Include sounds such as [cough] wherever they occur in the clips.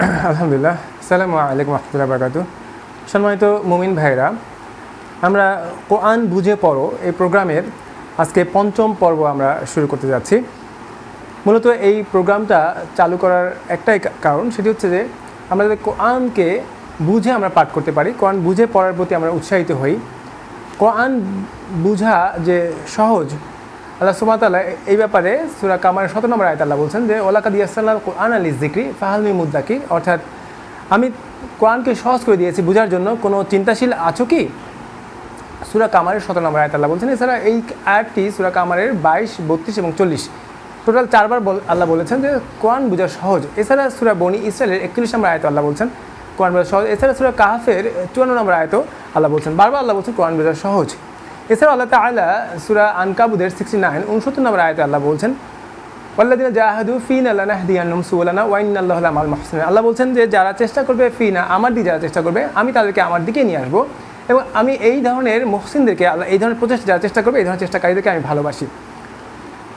[clears throat] আলহামদুলিল্লাহ। সালামু আলাইকুম রহমতুল্লাহ বারকাত সম্মানিত মুমিন ভাইরা আমরা কোরআন বুঝে পড়ো, এই প্রোগ্রামের আজকে পঞ্চম পর্ব আমরা শুরু করতে যাচ্ছি। মূলত এই প্রোগ্রামটা চালু করার একটাই কারণ, সেটি হচ্ছে যে আমরা যাতে কোরআনকে বুঝে আমরা পাঠ করতে পারি, কোরআন বুঝে পড়ার প্রতি আমরা উৎসাহিত হই। কোরআন বুঝা যে সহজ আল্লাহ সুমাতাল্লাহ এই ব্যাপারে সুরা কামার শত নম্বর আয়ত আল্লাহ বলছেন যে ওলাকা দিয়াসাল্লাম কোরআন আলী জিক্রি ফাহালমি মুদ্দাকি অর্থাৎ আমি কোরআনকে সহজ করে দিয়েছি বোঝার জন্য। কোনো চিন্তাশীল আছো কি? সুরা কামারের শত নম্বর আয়াত আল্লাহ বলছেন, এছাড়া এই আয়াতটি সুরা কামারের বাইশ, বত্রিশ এবং চল্লিশ। টোটাল চারবার বল- আল্লাহ বলেছেন যে, কোরআন বোঝা সহজ। এছাড়া সুরা বনি ইসরায়েলের একত্রিশ নম্বর আয়ত আল্লাহ বলছেন, কোরআন বোঝা সহজ। এছাড়া সুরা কাহাফের চুয়ান্ন নম্বর আয়ত আল্লাহ বলছেন, বারবার আল্লাহ বলছেন কোরআন বোঝা সহজ। এছাড়া আল্লাহ তাআলা সুরা আনকাবুদের সিক্সটি নাইন উনসত্তর নম্বর আয়তে আল্লাহ বলছেন ওয়াল্লাদিনা জাহাদু ফিনা লানাহদিয়ান্নাহুম সুবুলানা ওয়া ইন্নাল্লাহা লামাল মুহসিনিন। আল্লাহ বলছেন যে, যারা চেষ্টা করবে ফিনা, আমার দিকে যারা চেষ্টা করবে, আমি তাদেরকে আমার দিকে নিয়ে আসব এবং আমি এই ধরনের মুহসিনদেরকে, আল্লাহ, এই ধরনের প্রচেষ্টা যারা চেষ্টা করবে, এই ধরনের চেষ্টাকারীদেরকে আমি ভালোবাসি।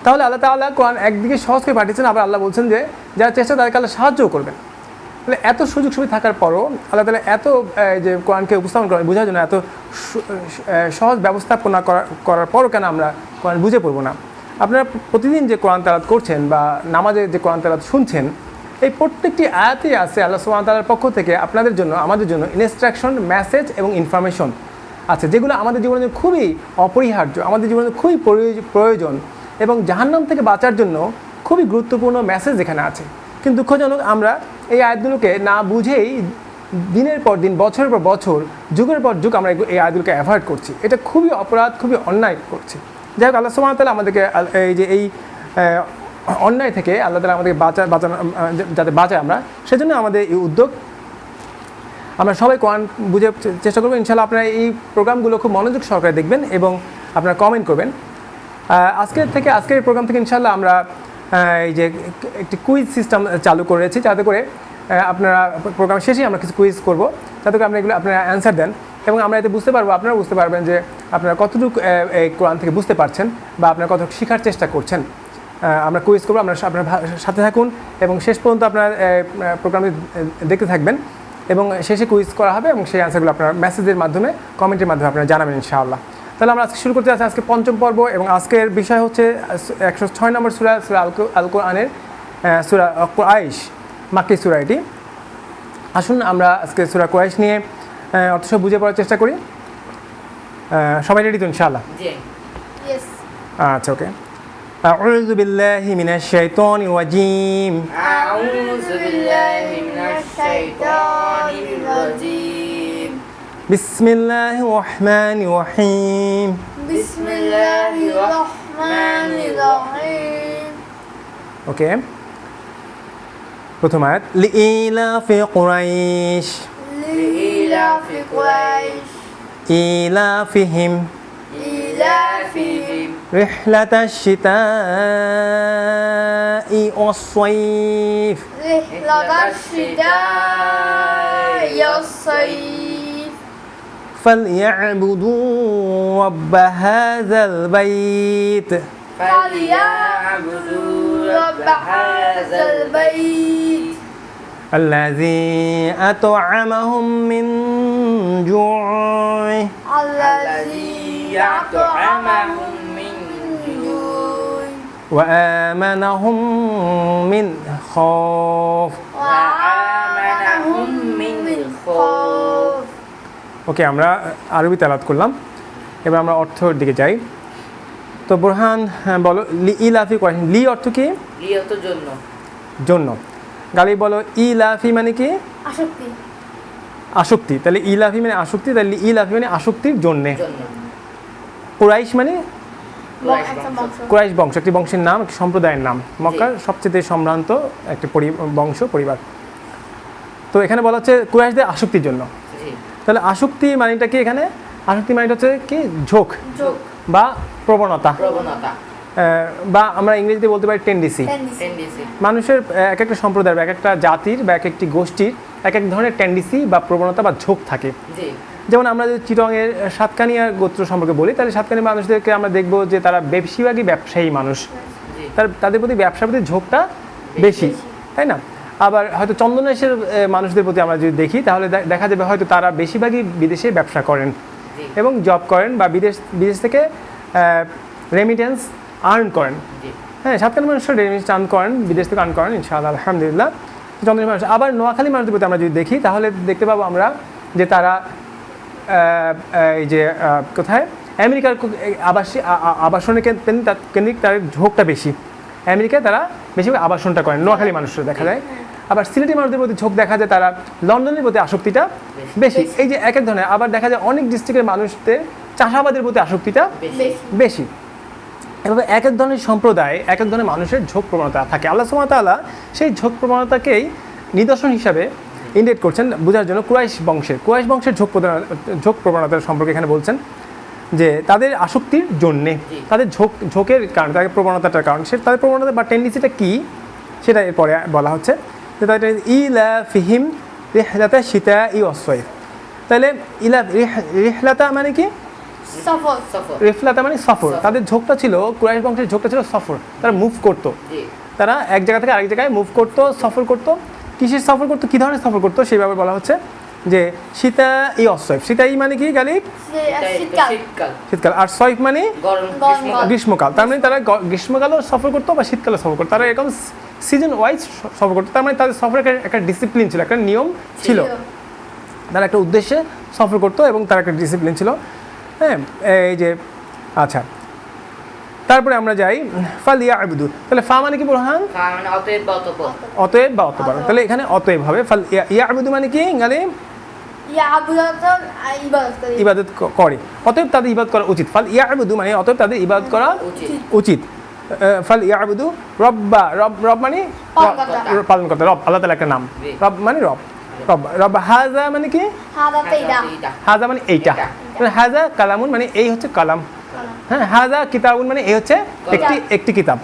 তাহলে আল্লাহ তাআলা কোরআন একদিকে সহজ করে পাঠিয়েছেন, আবার আল্লাহ বলছেন যে, যারা চেষ্টা তাদেরকে আল্লাহ সাহায্যও করবেন। তাহলে এত সুযোগ সুবিধা থাকার পরও আল্লাহ তালা এত যে কোরআনকে উপস্থাপন করেন বোঝার জন্য এত সহজ ব্যবস্থাপনা করা- করার পরও কেন আমরা কোরআন বুঝে পড়ব না? আপনারা প্রতিদিন যে কোরআন তালাত করছেন বা নামাজে যে কোরআন তালাত শুনছেন, এই প্রত্যেকটি আয়াতে আছে আল্লাহ ওয়া তাআলার পক্ষ থেকে আপনাদের জন্য, আমাদের জন্য ইনস্ট্রাকশন মেসেজ এবং ইনফরমেশন আছে, যেগুলো আমাদের জীবনের খুবই অপরিহার্য, আমাদের জীবনে খুবই প্রয়োজন এবং জাহান্নাম থেকে বাঁচার জন্য খুবই গুরুত্বপূর্ণ মেসেজ এখানে আছে। কিন্তু দুঃখজনক আমরা এই আয়াতগুলোকে না বুঝেই দিনের পর দিন, বছরের পর বছর, যুগের পর যুগ আমরা এই আয়াতগুলোকে অ্যাভয়েড করছি। এটা খুবই অপরাধ, খুবই অন্যায় করছি। যাই হোক, আল্লাহ সুবহানাহু ওয়া আমাদেরকে এই যে এই অন্যায় থেকে আল্লাহ তালা আমাদেরকে বাঁচা, বাঁচানো যাতে বাঁচায় আমরা, সেজন্য আমাদের এই উদ্যোগ আমরা সবাই কোরআন বুঝে চেষ্টা করব। ইনশাল্লাহ আপনারা এই প্রোগ্রামগুলো খুব মনোযোগ সহকারে দেখবেন এবং আপনারা কমেন্ট করবেন। আজকের থেকে, আজকের প্রোগ্রাম থেকে ইনশাল্লাহ আমরা এই যে একটি কুইজ সিস্টেম চালু করেছি, যাতে করে আপনারা প্রোগ্রাম শেষে আমরা কিছু কুইজ করব। যাতে করে আপনারা এগুলো, আপনারা অ্যান্সার দেন এবং আমরা এতে বুঝতে পারব আপনারা বুঝতে পারবেন যে আপনারা কতটুকু এই কোরআন থেকে বুঝতে পারছেন বা আপনারা কতটুকু শেখার চেষ্টা করছেন। আমরা কুইজ করব, আপনারা, আপনার সাথে থাকুন এবং শেষ পর্যন্ত আপনার প্রোগ্রামে দেখতে থাকবেন এবং শেষে কুইজ করা হবে এবং সেই অ্যান্সারগুলো আপনার মেসেজের মাধ্যমে কমেন্টের মাধ্যমে আপনারা জানাবেন ইনশাআল্লাহ। তাহলে আমরা আজকে শুরু করতে যাচ্ছি আজকে পঞ্চম পর্ব এবং আজকের বিষয় হচ্ছে একশো ছয় নম্বর সুরা সুরা আল আল কোরআনের আহ, সুরা কোরাইশ মাক্কি সুরা এটি আসুন আমরা আজকে সুরা কোরাইশ নিয়ে আহ, অর্থ সব বুঝে পড়ার চেষ্টা করি আহ, সবাই রেডি তো ইনশাআল্লাহ জি Yes. আচ্ছা ওকে أعوذ بالله من الشيطان الرجيم أعوذ بالله من الشيطان الرجيم بسم الله الرحمن الرحيم بسم الله الرحمن الرحيم ওকে প্রথম আয়াত লিইলাফি কুরাইশ لإيلاف قريش ইলাফিহিম إيلافهم رحلة الشتاء والصيف رحلة الشتاء والصيف فليعبدوا رب هذا البيت. فليعبدوا رب هذا البيت. الذي أطعمهم من جوع. الذي يطعمهم من جوع. وآمنهم من خوف. وآمنهم من خوف. ওকে আমরা আরবি তালাত করলাম। এবার আমরা অর্থর দিকে যাই। তো বোরহান হ্যাঁ, বলো লি ইলাফি কোয়াশন লি অর্থ কি? লিয়ত জন্য। জন্য। গালি বলো ইলাফি মানে কি? আসক্তি। আসক্তি। তাহলে ইলাফি মানে আসক্তি তাহলে ইলাফি মানে আসক্তির জন্যে। কুরাইশ মানে? কুরাইশ বংশ। বংশ। কুরাইশ বংশ একটি বংশের নাম একটি সম্প্রদায়ের নাম। মক্কার সবচেয়ে সম্ভ্রান্ত একটি পরি- বংশ পরিবার। তো এখানে বলা হচ্ছে কুরাইশদের আসক্তির জন্য। তাহলে আসক্তি মানেটা কি এখানে? আসক্তি মানেটা হচ্ছে কি? ঝোঁক বা প্রবণতা। প্রবণতা। বা আমরা ইংরেজিতে বলতে পারি টেন্ডিসি মানুষের এক একটা সম্প্রদায়ের বা এক একটা জাতির বা এক একটি গোষ্ঠীর এক এক ধরনের টেন্ডিসি বা প্রবণতা বা ঝোঁক থাকে। যেমন আমরা যদি চিটংয়ের সাতকানিয়া গোত্র সম্পর্কে বলি তাহলে সাতকানি মানুষদেরকে আমরা দেখব যে তারা বেশিরভাগই ব্যবসায়ী মানুষ। তার তাদের প্রতি ব্যবসার প্রতি ঝোঁকটা বেশি তাই না? আবার হয়তো চন্দনেশের মানুষদের প্রতি আমরা যদি দেখি তাহলে দেখা যাবে হয়তো তারা বেশিরভাগই বিদেশে ব্যবসা করেন এবং জব করেন বা বিদেশ বিদেশ থেকে রেমিটেন্স আর্ন করেন। হ্যাঁ সাতকান মানুষরা রেমিটেন্স আর্ন করেন বিদেশ থেকে আর্ন করেন ইনশাআল্লাহ আলহামদুলিল্লাহ। চন্দ্রের মানুষ আবার নোয়াখালী মানুষদের প্রতি আমরা যদি দেখি তাহলে দেখতে পাবো আমরা যে তারা এই যে কোথায়? আমেরিকার আবাসী আবাসনে কেন্দ্রিক তার ঝোঁকটা বেশি। আমেরিকায় তারা বেশিরভাগ আবাসনটা করেন নোয়াখালী মানুষরা দেখা যায়। আবার সিলেটি মানুষদের প্রতি ঝোঁক দেখা যায় তারা লন্ডনের প্রতি আসক্তিটা বেশি। এই যে এক এক ধরনের আবার দেখা যায় অনেক ডিস্ট্রিক্টের মানুষদের চাষাবাদের প্রতি আসক্তিটা বেশি। এভাবে এক এক ধরনের সম্প্রদায় এক এক ধরনের মানুষের ঝোঁক প্রবণতা থাকে। আল্লাহ সুমাতাল্লাহ সেই ঝোঁক প্রবণতাকেই নিদর্শন হিসাবে ইন্ডিকেট করছেন বোঝার জন্য কুরাইশ বংশের। কুরাইশ বংশের ঝোঁক ঝোঁক প্রবণতার সম্পর্কে এখানে বলছেন। যে তাদের আসক্তির জন্যে তাদের ঝোঁক ঝোঁকের কারণ তাদের প্রবণতাটার কারণ সে তাদের প্রবণতা বা টেন্ডেন্সিটা কী? সেটা এরপরে বলা হচ্ছে যে তাদের ইলা ফিহিম রেহলাতা সীতা ই অসয় তাহলে ইলা রিহ- রিহলাতা মানে কি? রেফলাতা মানে সফর। সফর। তাদের ঝোঁকটা ছিল কুরাইশ বংশের ঝোঁকটা ছিল সফর। তারা মুভ করতো। তারা এক জায়গা থেকে আরেক জায়গায় মুভ করতো সফর করতো। কিসের সফর করতো? কী ধরনের সফর করতো? সেই ব্যাপারে বলা হচ্ছে। যে সীতা ই অসয়ফ সীতা ই মানে কি গালিব? তো শীতকাল। আর সয়ফ মানে? গ্রীষ্মকাল। তার মানে তারা গ্রীষ্মকালেও সফর করতো বা শীতকালে সফর করতো। তারা এরকম সিজন ওয়াইজ সফর করতো। তার মানে তাদের সফরের একটা- ডিসিপ্লিন ছিল একটা নিয়ম ছিল। তারা একটা উদ্দেশ্যে সফর করতো এবং তার একটা ডিসিপ্লিন ছিল। হ্যাঁ এই যে আচ্ছা। তারপরে আমরা যাই ফালিয়া আবুদু তাহলে ফা মানে কি বোরহান ফা মানে অতএব বা অতঃপর। অতএব বা অতবার তাহলে এখানে অতএব হবে। ফাল ইয়া- আবুদু মানে কি গালে আবুদাতন ইবাদত করি। করে। অতএব তাদের ইবাদত করা উচিত। ফাল ইয়া আবুদু মানে অতএব তাদের ইবাদত করা উচিত। ফাল ইয়া আবুদু রব্বা রব রব মানে। রব- পালনকর্তা রব আল্লাহ তালা একটা নাম। রব মানে রব। রব রব হাজা মানে কি? হাজা মানে এইটা। মানে হাজা কালামুন মানে এই হচ্ছে কালাম। হ্যাঁ হাজা কিতাবুন মানে এই হচ্ছে একটি একটি কিতাব।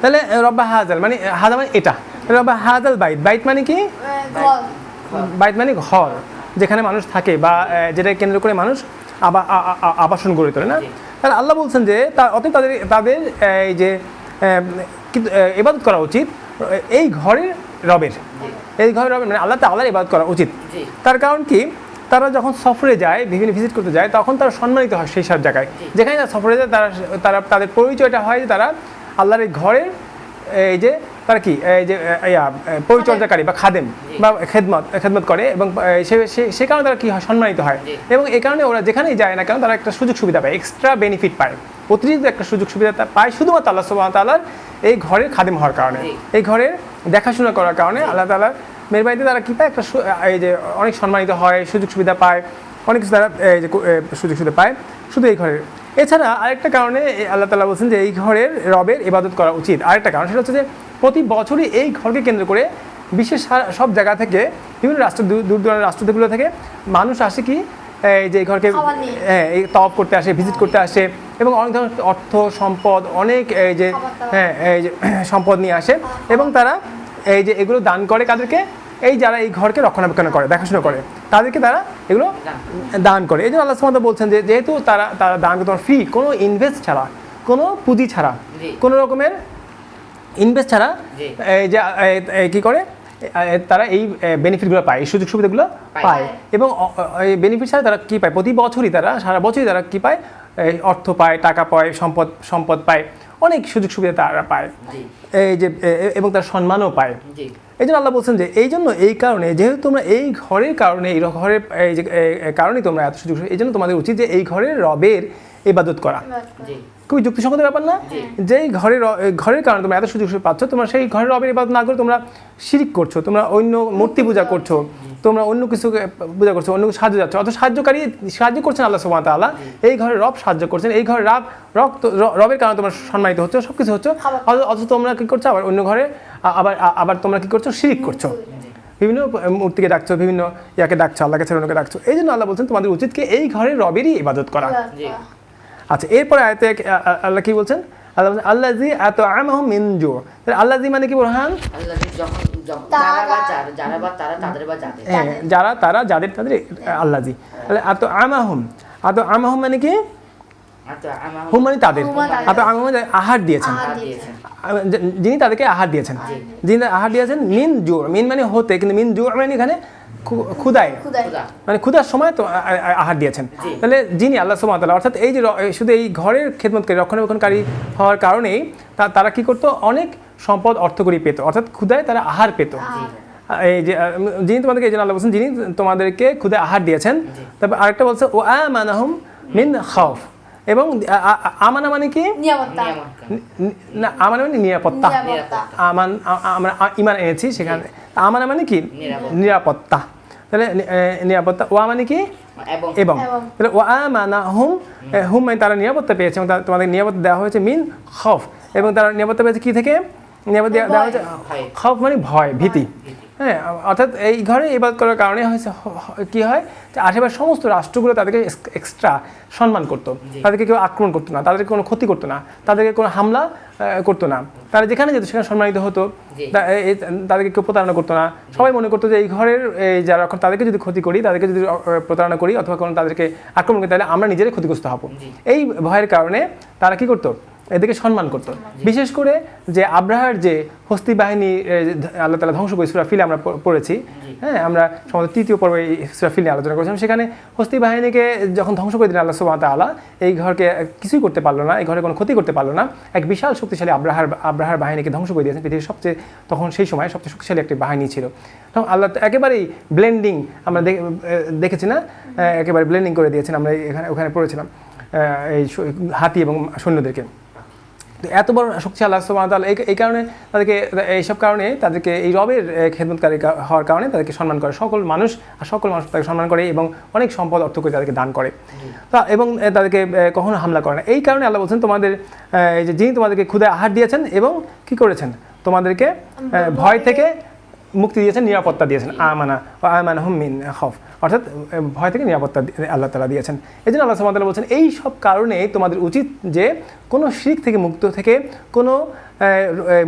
তাহলে রব্বা হাজাল মানে হাজা মানে এটা। রব্বা হাজাল বাইত। বাইত মানে কি? ঘর বাইত মানে ঘর যেখানে মানুষ থাকে বা যেটা কেন্দ্র করে মানুষ আবা- আবাসন গড়ে তোলে না। তাহলে আল্লাহ বলছেন যে তা- অতএব তাদের তাদের এই যে ইবাদত করা উচিত এই ঘরের রবের। এই ঘরের রবের মানে আল্লাহ তাল্লাহর ইবাদত করা উচিত। তার কারণ কি? তারা যখন সফরে যায় বিভিন্ন ভিজিট করতে যায় তখন তারা সম্মানিত হয় সেই সব জায়গায়। যেখানে তারা সফরে যায় তারা তারা তাদের পরিচয়টা হয় যে তারা আল্লাহর এই ঘরের এই যে তারা কি এই যে পরিচর্যাকারী বা খাদেম বা খেদমত খেদমত করে এবং সে কারণে তারা কি হয় সম্মানিত হয়। এবং এই কারণে ওরা যেখানেই যায় না কেন তারা একটা সুযোগ সুবিধা পায় এক্সট্রা বেনিফিট পায়। অতিরিক্ত একটা সুযোগ সুবিধা পায় শুধুমাত্র আল্লাহ সুবাহ তাল্লাহর এই ঘরের খাদেম হওয়ার কারণে। এই ঘরের দেখাশোনা করার কারণে আল্লাহ তালার মেহরবানিতে তারা কী পায় একটা এই যে অনেক সম্মানিত হয় সুযোগ সুবিধা পায় অনেক কিছু তারা এই যে সুযোগ সুবিধা পায় শুধু এই ঘরের। এছাড়া আরেকটা কারণে আল্লাহ তালা বলছেন যে এই ঘরের রবের ইবাদত করা উচিত। আরেকটা কারণ সেটা হচ্ছে যে প্রতি বছরই এই ঘরকে কেন্দ্র করে বিশ্বের সারা- সব জায়গা থেকে বিভিন্ন রাষ্ট্র দূর দূর দূরান্ত রাষ্ট্রগুলো থেকে মানুষ আসে কি এই যে এই ঘরকে হ্যাঁ এই তপ করতে আসে ভিজিট করতে আসে এবং অনেক ধরনের অর্থ সম্পদ অনেক এই যে হ্যাঁ এই যে [clears throat] সম্পদ নিয়ে আসে এবং তারা এই যে এগুলো দান করে কাদেরকে এই যারা এই ঘরকে রক্ষণাবেক্ষণ করে দেখাশোনা করে তাদেরকে তারা এগুলো দান। করে। এই জন্য আল্লাহ সুবহানাহু বলছেন যে যেহেতু তারা তারা দান করে তোমার ফ্রি কোনো ইনভেস্ট ছাড়া কোনো পুঁজি ছাড়া কোনো রকমের ইনভেস্ট ছাড়া এই যে কি করে? তারা এই বেনিফিটগুলো পায় এই সুযোগ সুবিধাগুলো পায়। এবং এই বেনিফিট ছাড়া তারা কী পায়? প্রতি বছরই তারা সারা বছরই তারা কী পায়? অর্থ পায় টাকা পায় সম্পদ সম্পদ পায়। অনেক সুযোগ সুবিধা তারা পায়। এই যে এবং তার সম্মানও পায়। এই জন্য আল্লাহ বলছেন যে এই জন্য এই কারণে যেহেতু তোমরা এই ঘরের কারণে এই ঘরের এই যে কারণেই তোমরা এত সুযোগ এই জন্য তোমাদের উচিত যে এই ঘরের রবের ইবাদত করা। খুবই যুক্তিসঙ্গত ব্যাপার না। যেই ঘরের ঘরের কারণে তোমরা এত সুযোগ সুযোগ পাচ্ছ তোমরা সেই ঘরের রবের ইবাদত না করে তোমরা শিরিক করছ তোমরা অন্য মূর্তি পূজা করছ তোমরা অন্য কিছু পূজা করছ অন্য কিছু সাহায্য যাচ্ছ অত সাহায্যকারী সাহায্য করছেন আল্লাহ ওয়া তাআলা এই ঘরের রব সাহায্য করছেন এই ঘরের রব রব তো- র- রবের কারণে তোমরা সম্মানিত হচ্ছে সব কিছু হচ্ছে। অথচ- তোমরা কি করছ আবার অন্য ঘরে আবার আবার তোমরা কি করছ শিরিক করছ। বিভিন্ন মূর্তিকে ডাকছো বিভিন্ন ইয়াকে ডাকছো আল্লাহকে ছেড়ে অন্যকে ডাকছো এই জন্য আল্লাহ বলছেন তোমাদের উচিত কি এই ঘরের রবেরই ইবাদত করা। জি। আচ্ছা এরপরে আয়তে আল্লাহ কি বলছেন? আল্লাহ বলছেন আল্লাহ জি এত আমাহ মিনজু আল্লাহ জি মানে কি বোরহান? আল্লাহ যখন যখন তারা- যারা বা যারা যারা বা তারা যাদের। হ্যাঁ যারা তারা যাদের তাদের আল্লাহ জি তাহলে এত আমাহম এত আমাহম মানে কি? হুম মানে তাদের। হুম মানে তাদের। আপনার আম মানে আহার দিয়েছেন। যিনি তাদেরকে আহার দিয়েছেন। জি। যিনি আহার দিয়েছেন মিন জু মিন মানে হতে কিন্তু মিন জু মানে এখানে ক্ষুদায় খুদাই। মানে ক্ষুধার সময় তো আহার দিয়েছেন। তাহলে যিনি আল্লাহ সুমাতাল্লাহ অর্থাৎ এই যে শুধু এই ঘরের খেদমতকারী রক্ষণাবেক্ষণকারী হওয়ার কারণেই তা- তারা কি করতো? অনেক সম্পদ অর্থকরী পেত। অর্থাৎ ক্ষুধায় তারা আহার পেত। এই যে যিনি তোমাদেরকে এই জন্য আল্লাহ বলছেন যিনি তোমাদেরকে ক্ষুদে আহার দিয়েছেন তারপর আরেকটা বলছে ও আমানাহুম মিন খাউফ এবং আমানা মানে কি। নি- আমানা মানে নিরাপত্তা। নিরাপত্তা। আমান আমরা ইমান এনেছি সেখানে আমানা মানে কি? নিরাপত্তা। তাহলে নিরাপত্তা ওয়া মানে কি? এবং। তাহলে ওয়া আমানা হুম। হুম মানে তারা নিরাপত্তা পেয়েছে এবং তোমাদের নিরাপত্তা দেওয়া হয়েছে মিন খফ। এবং তারা নিরাপত্তা পেয়েছে কি থেকে? নিরাপত্তা দেওয়া- দেওয়া হয়েছে খফ মানে ভয় ভীতি। হ্যাঁ অর্থাৎ এই ঘরে ইবাদ করার কারণে হয়েছে কি হয়? যে আশেপাশে সমস্ত রাষ্ট্রগুলো তাদেরকে এক্সট্রা সম্মান করতো। তাদেরকে কেউ আক্রমণ করতো না তাদেরকে কোনো ক্ষতি করতো না তাদেরকে কোনো হামলা করতো না। তারা যেখানে যেত সেখানে সম্মানিত হতো। তাদেরকে কেউ প্রতারণা করতো না। সবাই মনে করতো যে এই ঘরের এই যারা এখন তাদেরকে যদি ক্ষতি করি তাদেরকে যদি প্রতারণা করি অথবা কোনো তাদেরকে আক্রমণ করি তাহলে আমরা নিজেরাই ক্ষতিগ্রস্ত হব। এই ভয়ের কারণে তারা কি করতো? এদেরকে সম্মান করতো। বিশেষ করে যে আব্রাহার যে হস্তি বাহিনী আল্লাহ তালা ধ্বংস করে সুরা ফিলে আমরা পড়েছি হ্যাঁ আমরা সম্ভবত তৃতীয় পর্বে এই সুরা ফিলে আলোচনা করেছিলাম। সেখানে হস্তি বাহিনীকে যখন ধ্বংস করে দিলেন আল্লাহ সুবাহ তালা এই ঘরকে কিছুই করতে পারল না এই ঘরে কোনো ক্ষতি করতে পারল না। এক বিশাল শক্তিশালী আব্রাহার আব্রাহার বাহিনীকে ধ্বংস করে দিয়েছেন পৃথিবীর সবচেয়ে তখন সেই সময় সবচেয়ে শক্তিশালী একটি বাহিনী ছিল। তখন আল্লাহ একেবারেই ব্লেন্ডিং আমরা দেখেছি না? একেবারে ব্লেন্ডিং করে দিয়েছেন আমরা এখানে ওখানে পড়েছিলাম এই হাতি এবং সৈন্যদেরকে। এত বড় শক্তি আল্লাহ সুবাহ এই এই কারণে তাদেরকে এইসব কারণে তাদেরকে এই রবের খেদমতকারী হওয়ার কারণে তাদেরকে সম্মান করে। সকল মানুষ আর সকল মানুষ তাদেরকে সম্মান করে এবং অনেক সম্পদ অর্থ করে তাদেরকে দান করে। তা এবং তাদেরকে কখনো হামলা করে না। এই কারণে আল্লাহ বলছেন তোমাদের এই যে যিনি তোমাদেরকে ক্ষুদে আহার দিয়েছেন এবং কি করেছেন? তোমাদেরকে ভয় থেকে মুক্তি দিয়েছেন, নিরাপত্তা দিয়েছেন, আমানা আমানা হুম মিন খফ। অর্থাৎ ভয় থেকে নিরাপত্তা আল্লাহ তালা দিয়েছেন। এই জন্য আল্লাহ সামাদ বলছেন, এই সব কারণে তোমাদের উচিত যে কোনো শিখ থেকে মুক্ত থেকে কোনো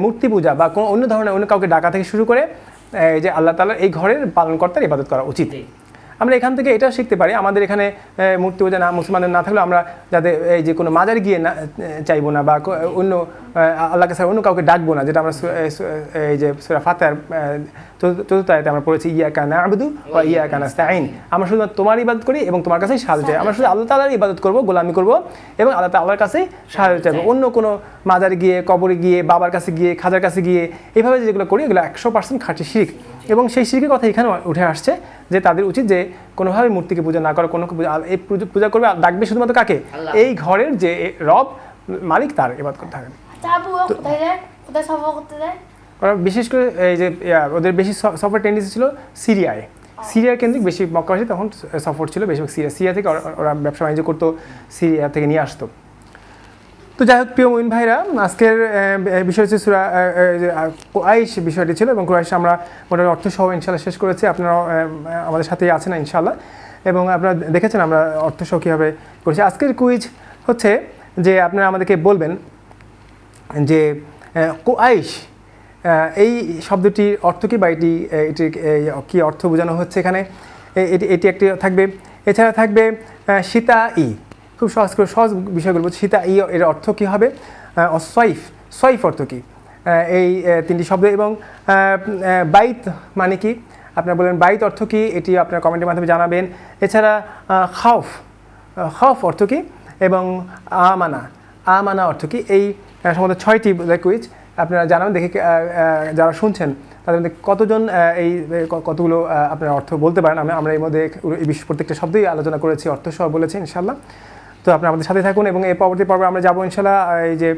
মূর্তি পূজা বা কোনো অন্য ধরনের অন্য কাউকে ডাকা থেকে শুরু করে যে আল্লাহ তালার এই ঘরের পালনকর্তার ইবাদত করা উচিত। আমরা এখান থেকে এটা শিখতে পারি। আমাদের এখানে মূর্তি পূজা না মুসলমানদের না থাকলেও আমরা যাতে এই যে কোনো মাজার গিয়ে না চাইব না বা অন্য আল্লাহকে ছাড়া অন্য কাউকে ডাকবো না যেটা আমরা এই যে সুরা ফাতার চতুর্থ আয়তে আমরা পড়েছি ইয়া কানা আবদু বা ইয়া কানা স্তাইন আমরা শুধু তোমার ইবাদত করি এবং তোমার কাছেই সাহায্য চাই। আমরা শুধু আল্লাহ তালার ইবাদত করব গোলামি করব এবং আল্লাহ তাল্লাহর কাছেই সাহায্য চাইব। অন্য কোনো মাজারে গিয়ে কবরে গিয়ে বাবার কাছে গিয়ে খাজার কাছে গিয়ে এভাবে যেগুলো করি এগুলো একশো পার্সেন্ট খাঁটি শিখ। এবং সেই শিখের কথা এখানে উঠে আসছে যে তাদের উচিত যে কোনোভাবে মূর্তিকে পূজা না করে কোনো এই পুজো- করবে আর ডাকবে শুধুমাত্র কাকে? এই ঘরের যে রব মালিক তার এবাদ করতে হবে ওরা করতে যায়? ওরা বিশেষ করে এই যে ওদের বেশি সফর টেন্ডেন্সি ছিল সিরিয়ায়। সিরিয়া কেন্দ্রিক বেশি মক্কাবাসী তখন সফর ছিল বেশিরভাগ সিরিয়া। সিরিয়া থেকে ওরা ব্যবসা বাণিজ্য করতো সিরিয়া থেকে নিয়ে আসতো। তো যাই হোক প্রিয় মইন ভাইরা আজকের বিষয় হচ্ছে সুরা কুরাইশ বিষয়টি ছিল এবং কুরাইশ আমরা মোটামুটি অর্থ সহ ইনশাল্লাহ শেষ করেছি। আপনারা আমাদের সাথেই আছেন ইনশাল্লাহ এবং আপনারা দেখেছেন আমরা অর্থ সহ কীভাবে করেছি। আজকের কুইজ হচ্ছে যে আপনারা আমাদেরকে বলবেন যে আহ, এই শব্দটির অর্থ কী বা এটি এটি কি অর্থ বোঝানো হচ্ছে এখানে? এটি এটি একটি থাকবে এছাড়া থাকবে সীতা ই খুব সহজ করে সহজ বিষয়গুলো বলছি সীতা ই এর অর্থ কী হবে? সয়ফ সয়ফ অর্থ কী? এই তিনটি শব্দ এবং বাইত মানে কি? আপনারা বলেন বাইত অর্থ কী? এটি আপনার কমেন্টের মাধ্যমে জানাবেন। এছাড়া আহ, খাউফ। অর্থ কী? এবং আমানা। আমানা অর্থ কী? এই সম্ভবত ছয়টি কুইজ আপনারা জানাবেন। দেখে যারা শুনছেন তাদের মধ্যে কতজন এই এই কতগুলো আপনারা অর্থ বলতে পারেন? আমি আমরা এর মধ্যে এই বিশ প্রত্যেকটা শব্দই আলোচনা করেছি অর্থ সহ বলেছি ইনশাল্লাহ তো আপনারা আমাদের সাথে থাকুন এবং এই পরবর্তী পর্বে আমরা যাব ইনশাল্লাহ এই যে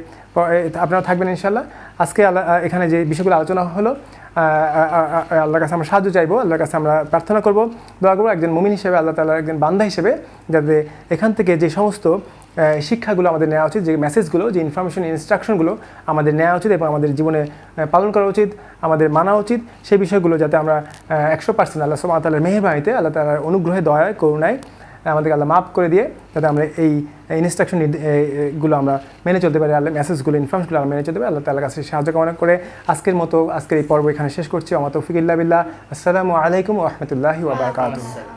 আপনারা থাকবেন ইনশাল্লাহ। আজকে এখানে যে বিষয়গুলো আলোচনা হলো আল্লাহর কাছে আমরা সাহায্য চাইব, আল্লাহর কাছে আমরা প্রার্থনা করব, দোয়া করব একজন মুমিন হিসেবে, আল্লাহ তাআলার একজন বান্ধা হিসেবে, যাতে এখান থেকে যে সমস্ত শিক্ষাগুলো আমাদের নেওয়া উচিত, যে মেসেজগুলো যে ইনফরমেশন ইনস্ট্রাকশনগুলো আমাদের নেওয়া উচিত এবং আমাদের জীবনে পালন করা উচিত, আমাদের মানা উচিত, সেই বিষয়গুলো যাতে আমরা একশো পার্সেন্ট আল্লাহ ওয়া তাআলার মেহরবানিতে, আল্লাহ তাআলার অনুগ্রহে, দয়ায়, করুণায় আমাদেরকে আল্লাহ মাফ করে দিয়ে যাতে আমরা এই ইনস্ট্রাকশনগুলো আমরা মেনে চলতে পারি, আল্লাহ মেসেজগুলো ইনফরমেশনগুলো আমরা মেনে চলতে পারি। আল্লাহ তাল্লাহ কাছে সাহায্য কামনা করে আজকের মতো, আজকের এই পর্ব এখানে শেষ করছি। আমার তৌফিক ইল্লা বিল্লাহ। আসসালামু আলাইকুম রহমতুল্লাহি ওবরাকাতুহ।